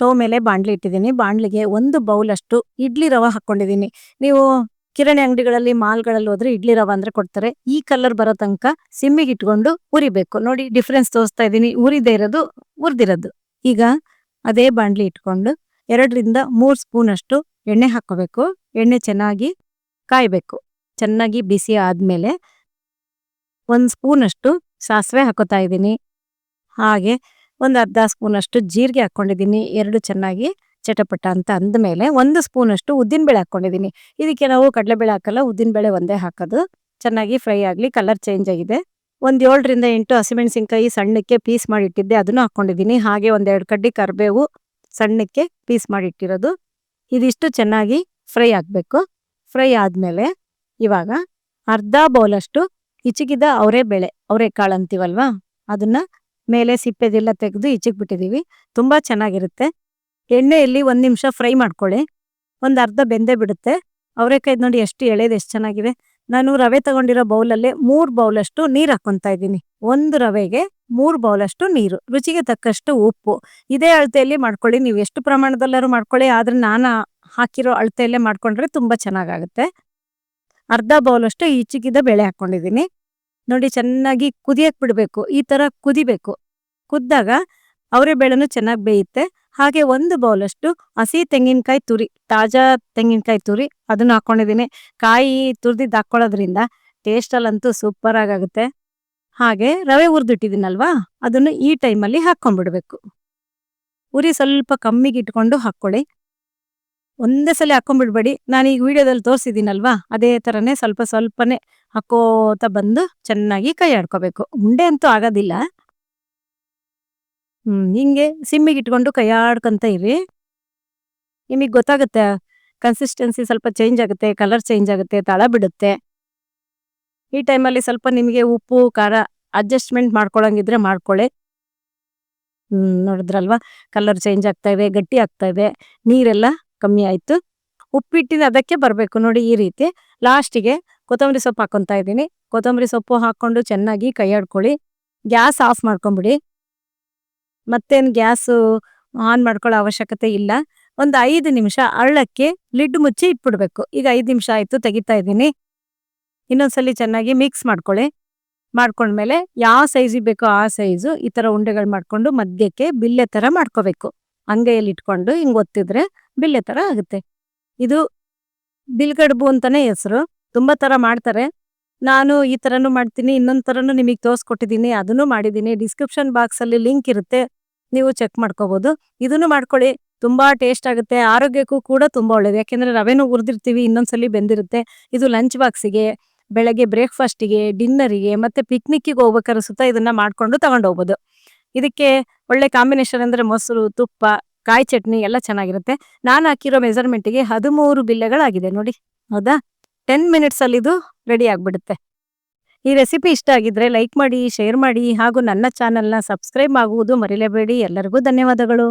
Stove ಮೇಲೆ ಬಾಂಡ್ಲಿ ಇಟ್ಟಿದ್ದೀನಿ. ಬಾಂಡ್ಲಿಗೆ ಒಂದು ಬೌಲ್ ಅಷ್ಟು ಇಡ್ಲಿ ರವೆ ಹಾಕೊಂಡಿದ್ದೀನಿ ನೀವು ಕಿರಣಿ ಅಂಗಡಿಗಳಲ್ಲಿ, ಮಾಲ್ಗಳಲ್ಲಿ ಹೋದ್ರೆ ಇಡ್ಲಿ ರವೆ ಅಂದ್ರೆ ಕೊಡ್ತಾರೆ. ಈ ಕಲರ್ ಬರೋ ತನಕ ಸಿಮ್ಮಿಗೆ ಇಟ್ಕೊಂಡು ಉರಿಬೇಕು. ನೋಡಿ ಡಿಫ್ರೆನ್ಸ್ ತೋರಿಸ್ತಾ ಇದ್ದೀನಿ. ಉರಿದೇ ಇರೋದು, ಉರಿದಿರೋದು. ಈಗ ಅದೇ ಬಾಂಡ್ಲಿ ಇಟ್ಕೊಂಡು ಎರಡರಿಂದ ಮೂರ್ ಸ್ಪೂನ್ ಅಷ್ಟು ಎಣ್ಣೆ ಹಾಕೋಬೇಕು ಎಣ್ಣೆ ಚೆನ್ನಾಗಿ ಕಾಯಬೇಕು. ಚೆನ್ನಾಗಿ ಬಿಸಿ ಆದ್ಮೇಲೆ ಒಂದು ಸ್ಪೂನ್ ಅಷ್ಟು ಸಾಸಿವೆ ಹಾಕೋತಾ ಇದ್ದೀನಿ. ಹಾಗೆ ಒಂದ್ ಅರ್ಧ ಸ್ಪೂನ್ ಅಷ್ಟು ಜೀರಿಗೆ ಹಾಕೊಂಡಿದ್ದೀನಿ ಎರಡು ಚೆನ್ನಾಗಿ ಚಟಪಟ ಅಂತ ಅಂದ್ಮೇಲೆ ಒಂದು ಸ್ಪೂನ್ ಅಷ್ಟು ಉದ್ದಿನಬೇಳೆ ಹಾಕೊಂಡಿದ್ದೀನಿ ಇದಕ್ಕೆ ನಾವು ಕಡಲೆಬೇಳೆ ಹಾಕಲ್ಲ, ಉದ್ದಿನಬೇಳೆ ಒಂದೇ ಹಾಕೋದು. ಚೆನ್ನಾಗಿ ಫ್ರೈ ಆಗಲಿ, ಕಲರ್ ಚೇಂಜ್ ಆಗಿದೆ. ಒಂದು ಏಳರಿಂದ ಎಂಟು ಹಸಿಮೆಣಸಿನ್ಕಾಯಿ ಸಣ್ಣಕ್ಕೆ ಪೀಸ್ ಮಾಡಿಟ್ಟಿದ್ದೆ, ಅದನ್ನು ಹಾಕ್ಕೊಂಡಿದ್ದೀನಿ. ಹಾಗೆ ಒಂದೆರಡು ಕಡ್ಡಿ ಕರಿಬೇವು ಸಣ್ಣಕ್ಕೆ ಪೀಸ್ ಮಾಡಿಟ್ಟಿರೋದು. ಇದಿಷ್ಟು ಚೆನ್ನಾಗಿ ಫ್ರೈ ಆಗಬೇಕು. ಫ್ರೈ ಆದಮೇಲೆ ಇವಾಗ ಅರ್ಧ ಬೌಲ್ ಅಷ್ಟು ಹಿಚಕಿದ ಅವರೇ ಬೇಳೆ ಅವರೆಕಾಳು ಅಂತೀವಲ್ವಾ? ಅದನ್ನ ಮೇಲೆ ಸಿಪ್ಪೆದೆಲ್ಲ ತೆಗೆದು ಈಚೆಗೆ ಬಿಟ್ಟಿದ್ದೀವಿ. ತುಂಬ ಚೆನ್ನಾಗಿರುತ್ತೆ. ಎಣ್ಣೆಯಲ್ಲಿ ಒಂದು ನಿಮಿಷ ಫ್ರೈ ಮಾಡ್ಕೊಳ್ಳಿ. ಒಂದು ಅರ್ಧ ಬೆಂದೆ ಬಿಡುತ್ತೆ. ಅವರೆಕಾಯಿ ನೋಡಿ ಎಷ್ಟು ಎಳೆದು ಎಷ್ಟು ಚೆನ್ನಾಗಿದೆ. ನಾನು ರವೆ ತಗೊಂಡಿರೋ ಬೌಲಲ್ಲೇ ಮೂರು ಬೌಲಷ್ಟು ನೀರು ಹಾಕೊತಾ ಇದ್ದೀನಿ. ಒಂದು ರವೆಗೆ ಮೂರು ಬೌಲಷ್ಟು ನೀರು. ರುಚಿಗೆ ತಕ್ಕಷ್ಟು ಉಪ್ಪು. ಇದೇ ಅಳತೆಯಲ್ಲಿ ಮಾಡ್ಕೊಳ್ಳಿ. ನೀವು ಎಷ್ಟು ಪ್ರಮಾಣದಲ್ಲಾರು ಮಾಡ್ಕೊಳ್ಳಿ. ಆದರೆ ನಾನು ಹಾಕಿರೋ ಅಳತೆಯಲ್ಲೇ ಮಾಡ್ಕೊಂಡ್ರೆ ತುಂಬ ಚೆನ್ನಾಗಾಗುತ್ತೆ. ಅರ್ಧ ಬೌಲಷ್ಟು ಈಚಿಗಿದ ಬೇಳೆ ಹಾಕೊಂಡಿದ್ದೀನಿ ನೋಡಿ ಚೆನ್ನಾಗಿ ಕುದಿಯಕ್ಕೆ ಬಿಡಬೇಕು, ಈ ತರ ಕುದಿಬೇಕು. ಕುದ್ದಾಗ ಅವರೆ ಬೇಳೆನು ಚೆನ್ನಾಗಿ ಬೇಯುತ್ತೆ. ಹಾಗೆ ಒಂದು ಬೌಲಷ್ಟು ಹಸಿ ತೆಂಗಿನಕಾಯಿ ತುರಿ, ತಾಜಾ ತೆಂಗಿನಕಾಯಿ ತುರಿ ಅದನ್ನು ಹಾಕೊಂಡಿದ್ದೀನಿ. ಕಾಯಿ ತುರಿದಿದ್ದು ಹಾಕೊಳ್ಳೋದ್ರಿಂದ ಟೇಸ್ಟಲ್ಲಂತೂ ಸೂಪರ್ ಆಗುತ್ತೆ ಹಾಗೆ ರವೆ ಹುರಿದಿಟ್ಟಿದ್ದೀನಲ್ವಾ, ಅದನ್ನು ಈ ಟೈಮಲ್ಲಿ ಹಾಕೊಂಡ್ಬಿಡ್ಬೇಕು ಉರಿ ಸ್ವಲ್ಪ ಕಮ್ಮಿಗೆ ಇಟ್ಕೊಂಡು ಹಾಕೊಳ್ಳಿ ಒಂದೇ ಸಲ ಹಾಕೊಂಡ್ಬಿಡ್ಬೇಡಿ ನಾನು ಈಗ ವಿಡಿಯೋದಲ್ಲಿ ತೋರಿಸಿದ್ದೀನಲ್ವಾ? ಅದೇ ತರನೇ ಸ್ವಲ್ಪ ಸ್ವಲ್ಪನೇ ಹಾಕೋತಾ ಬಂದು ಚೆನ್ನಾಗಿ ಕೈ ಆಡ್ಕೋಬೇಕು. ಉಂಡೆ ಅಂತೂ ಆಗೋದಿಲ್ಲ. ಹ್ಮ್, ಹಿಂಗೆ ಸಿಮ್ಮಿಗೆ ಇಟ್ಕೊಂಡು ಕೈ ಆಡ್ಕೊಂತ ಇರಿ. ನಿಮಗೆ ಗೊತ್ತಾಗುತ್ತೆ ಕನ್ಸಿಸ್ಟೆನ್ಸಿ ಸ್ವಲ್ಪ ಚೇಂಜ್ ಆಗುತ್ತೆ ಕಲರ್ ಚೇಂಜ್ ಆಗುತ್ತೆ, ತಳ ಬಿಡುತ್ತೆ. ಈ ಟೈಮಲ್ಲಿ ಸ್ವಲ್ಪ ನಿಮಗೆ ಉಪ್ಪು, ಖಾರ ಅಡ್ಜಸ್ಟ್ಮೆಂಟ್ ಮಾಡ್ಕೊಳಂಗಿದ್ರೆ ಮಾಡ್ಕೊಳ್ಳಿ. ಹ್ಮ್, ನೋಡಿದ್ರಲ್ವಾ? ಕಲರ್ ಚೇಂಜ್ ಆಗ್ತಾ ಇದೆ, ಗಟ್ಟಿ ಆಗ್ತಾ ಇದೆ, ನೀರೆಲ್ಲ ಕಮ್ಮಿ ಆಯ್ತು. ಉಪ್ಪಿಟ್ಟಿನ ಅದಕ್ಕೆ ಬರಬೇಕು. ನೋಡಿ ಈ ರೀತಿ. ಲಾಸ್ಟಿಗೆ ಕೊತ್ತಂಬರಿ ಸೊಪ್ಪು ಹಾಕೊತಾ ಇದ್ದೀನಿ. ಕೊತ್ತಂಬರಿ ಸೊಪ್ಪು ಹಾಕೊಂಡು ಚೆನ್ನಾಗಿ ಕೈ ಆಡ್ಕೊಳ್ಳಿ. ಗ್ಯಾಸ್ ಆಫ್ ಮಾಡ್ಕೊಂಬಿಡಿ. ಮತ್ತೇನು ಗ್ಯಾಸ್ ಆನ್ ಮಾಡ್ಕೊಳ್ಳೋ ಅವಶ್ಯಕತೆ ಇಲ್ಲ. ಒಂದು ಐದು ನಿಮಿಷ ಅರಳಕ್ಕೆ ಲಿಡ್ ಮುಚ್ಚಿ ಇಟ್ಬಿಡ್ಬೇಕು. ಈಗ ಐದು ನಿಮಿಷ ಆಯಿತು, ತೆಗಿತಾ ಇದ್ದೀನಿ. ಇನ್ನೊಂದ್ಸಲಿ ಚೆನ್ನಾಗಿ ಮಿಕ್ಸ್ ಮಾಡ್ಕೊಳ್ಳಿ. ಮಾಡ್ಕೊಂಡ್ಮೇಲೆ ಯಾವ ಸೈಜಿಗೆ ಬೇಕೋ ಆ ಸೈಜು ಈ ಥರ ಉಂಡೆಗಳು ಮಾಡ್ಕೊಂಡು ಮಧ್ಯಕ್ಕೆ ಬಿಲ್ಲೆ ತರ ಮಾಡ್ಕೋಬೇಕು. ಅಂಗೈಯಲ್ಲಿ ಇಟ್ಕೊಂಡು ಹಿಂಗ್ ಒತ್ತಿದ್ರೆ ಬಿಲ್ಲೆ ತರ ಆಗುತ್ತೆ. ಇದು ಬಿಲ್ಗಡ್ಬು ಅಂತಾನೆ ಹೆಸರು. ತುಂಬಾ ತರ ಮಾಡ್ತಾರೆ. ನಾನು ಈ ತರನು ಮಾಡ್ತೀನಿ, ಇನ್ನೊಂದ್ ತರನು ನಿಮಗೆ ತೋರ್ಸ್ಕೊಟ್ಟಿದ್ದೀನಿ ಅದನ್ನು ಮಾಡಿದ್ದೀನಿ ಡಿಸ್ಕ್ರಿಪ್ಷನ್ ಬಾಕ್ಸ್ ಅಲ್ಲಿ ಲಿಂಕ್ ಇರುತ್ತೆ, ನೀವು ಚೆಕ್ ಮಾಡ್ಕೋಬಹುದು ಇದನ್ನು ಮಾಡ್ಕೊಳ್ಳಿ, ತುಂಬಾ ಟೇಸ್ಟ್ ಆಗುತ್ತೆ, ಆರೋಗ್ಯಕ್ಕೂ ಕೂಡ ತುಂಬಾ ಒಳ್ಳೇದು. ಯಾಕೆಂದ್ರೆ ರವೆನೂ ಹುರಿದಿರ್ತೀವಿ, ಇನ್ನೊಂದ್ಸಲಿ ಬೆಂದಿರುತ್ತೆ. ಇದು ಲಂಚ್ ಬಾಕ್ಸಿಗೆ, ಬೆಳಗ್ಗೆ ಬ್ರೇಕ್ಫಾಸ್ಟಿಗೆ, ಡಿನ್ನರಿಗೆ, ಮತ್ತೆ ಪಿಕ್ನಿಕ್ಕಿಗೆ ಹೋಗ್ಬೇಕಾದ್ರೆ ಸುತ್ತ ಇದನ್ನ ಮಾಡ್ಕೊಂಡು ತಗೊಂಡು ಹೋಗ್ಬೋದು ಇದಕ್ಕೆ ಒಳ್ಳೆ ಕಾಂಬಿನೇಷನ್ ಅಂದ್ರೆ ಮೊಸರು, ತುಪ್ಪ, ಕಾಯಿ ಚಟ್ನಿ ಎಲ್ಲ ಚೆನ್ನಾಗಿರುತ್ತೆ. ನಾನು ಹಾಕಿರೋ ಮೆಜರ್ಮೆಂಟ್ಗೆ ಹದಿಮೂರು ಬಿಲ್ಲೆಗಳಾಗಿದೆ ನೋಡಿ. ಹೌದಾ? ಟೆನ್ ಮಿನಿಟ್ಸ್ ಅಲ್ಲಿ ಇದು ರೆಡಿ ಆಗಿಬಿಡುತ್ತೆ. ಈ ರೆಸಿಪಿ ಇಷ್ಟ ಆಗಿದ್ರೆ ಲೈಕ್ ಮಾಡಿ ಶೇರ್ ಮಾಡಿ ಹಾಗೂ ನನ್ನ ಚಾನೆಲ್ನ ಸಬ್ಸ್ಕ್ರೈಬ್ ಆಗುವುದು ಮರಿಲೇಬೇಡಿ. ಎಲ್ಲರಿಗೂ ಧನ್ಯವಾದಗಳು.